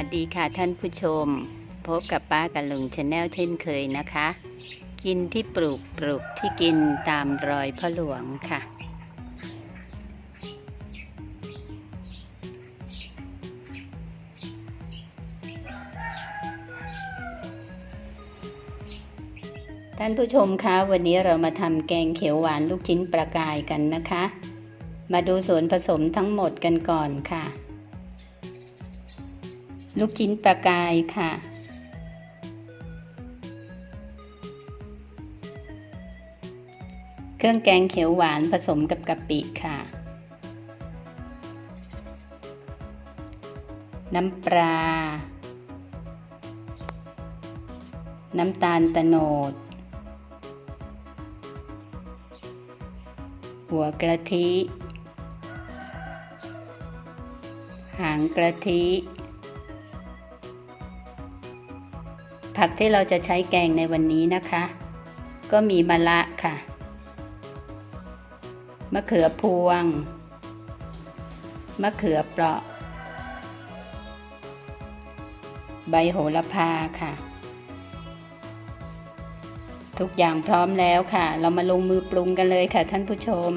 ัสดีค่ะท่านผู้ชม พบกับป้ากับลุงชาแนลเช่นเคยนะคะ กินที่ปลูกปลูกที่กินตามรอยพ่อหลวงค่ะ ท่านผู้ชมคะวันนี้เรามาทำแกงเขียวหวานลูกชิ้นปลากายกันนะคะ มาดูส่วนผสมทั้งหมดกันก่อนค่ะ ลูกชิ้นปลากายค่ะ เครื่องแกงเขียวหวานผสมกับกะปิค่ะ น้ำปลา น้ำตาลตะโนด หัวกะทิ หางกะทิ ผักที่เราจะใช้แกงในวันนี้นะคะ ก็มีมะละค่ะ มะเขือพวง มะเขือเปราะ ใบโหระพาค่ะ ทุกอย่างพร้อมแล้วค่ะ เรามาลงมือปรุงกันเลยค่ะท่านผู้ชม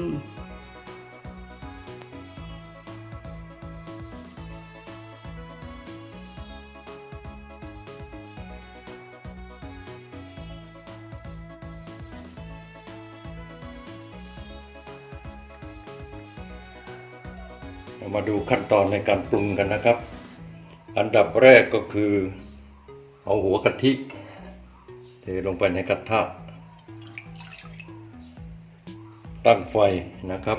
เรามาดูขั้นตอนในการปรุงกันนะครับ อันดับแรกก็คือ เอาหัวกะทิเทลงไปในกระทะ ตั้งไฟนะครับ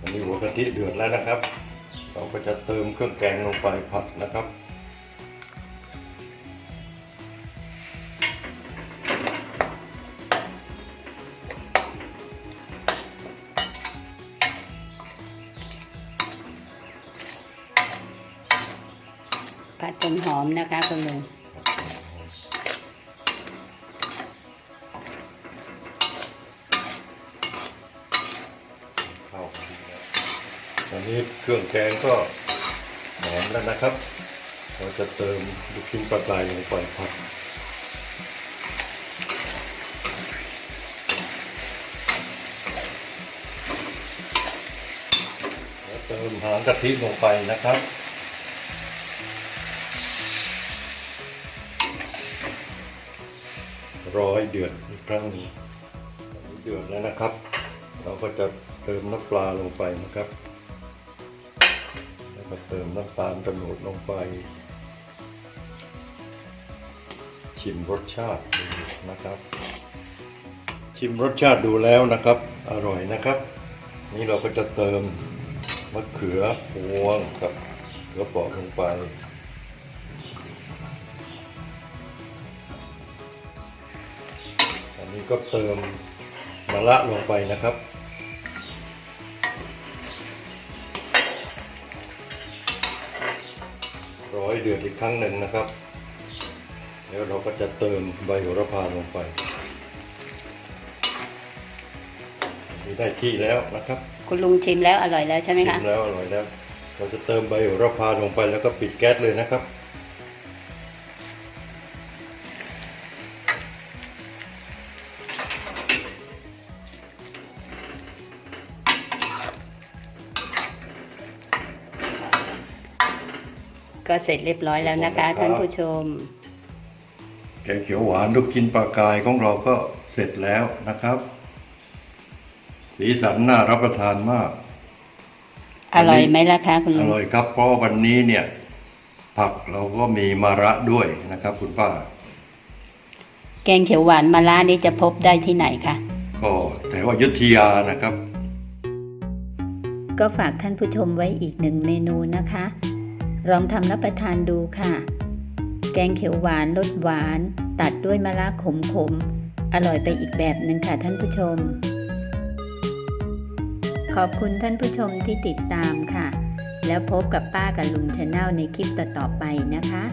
อันนี้หัวกะทิเดือดแล้วนะครับ เราก็จะเติมเครื่องแกงลงไปผัดนะครับ ผัดจนหอมนะคะคุณลุงตอนนี้เครื่องแกงก็หอมแล้วนะครับ เราจะเติมลูกชิ้นปลากรายลงไปผัดแล้วเติมหางกะทิลงไปนะครับ ร้อยเดือดอีกครั้งนึงเดือดแล้วนะครับ เราก็จะเติมน้ำปลาลงไปนะครับ แล้วก็เติมน้ำตาลกระโนดลงไป ชิมรสชาติดูนะครับ ชิมรสชาติดูแล้วนะครับ อร่อยนะครับ นี่เราก็จะเติมมะเขือพวงกับเขือเปราะลงไป นนี้ก็เติมมะระลงไปนะครับ ร้อยเดือดอีกครั้งหนึ่งนะครับ แล้วเราก็จะเติมใบโหระพาลงไปนี่ได้ที่แล้วนะครับ คุณลุงชิมแล้วอร่อยแล้วใช่ไหมชิคะมแล้วอร่อยแล้ว เราจะเติมใบโหระพาลงไปแล้วก็ปิดแก๊สเลยนะครับ ก็เสร็จเรียบร้อยแล้วนะคะ ท่านผู้ชม แกงเขียวหวานลูกชิ้นปลากายของเราก็เสร็จแล้วนะครับ สีสันน่ารับประทานมาก อร่อยไหมล่ะคะคุณอลุงร่อยครับเพราะวันนี้เนี่ย ผักเราก็มีมาระด้วยนะครับ คุณป้า แกงเขียวหวานมะระนี่จะพบได้ที่ไหนคะ ก็แถวอยุธยานะครับก็ฝากท่านผู้ชมไว้อีกหนึ่งเมนูนะคะ ลองทำรับประทานดูค่ะ แกงเขียวหวานรสหวาน ตัดด้วยมะระขมๆอร่อยไปอีกแบบหนึ่งค่ะท่านผู้ชม ขอบคุณท่านผู้ชมที่ติดตามค่ะ แล้วพบกับป้ากับลุงชาแนลในคลิปต่อๆไปนะคะ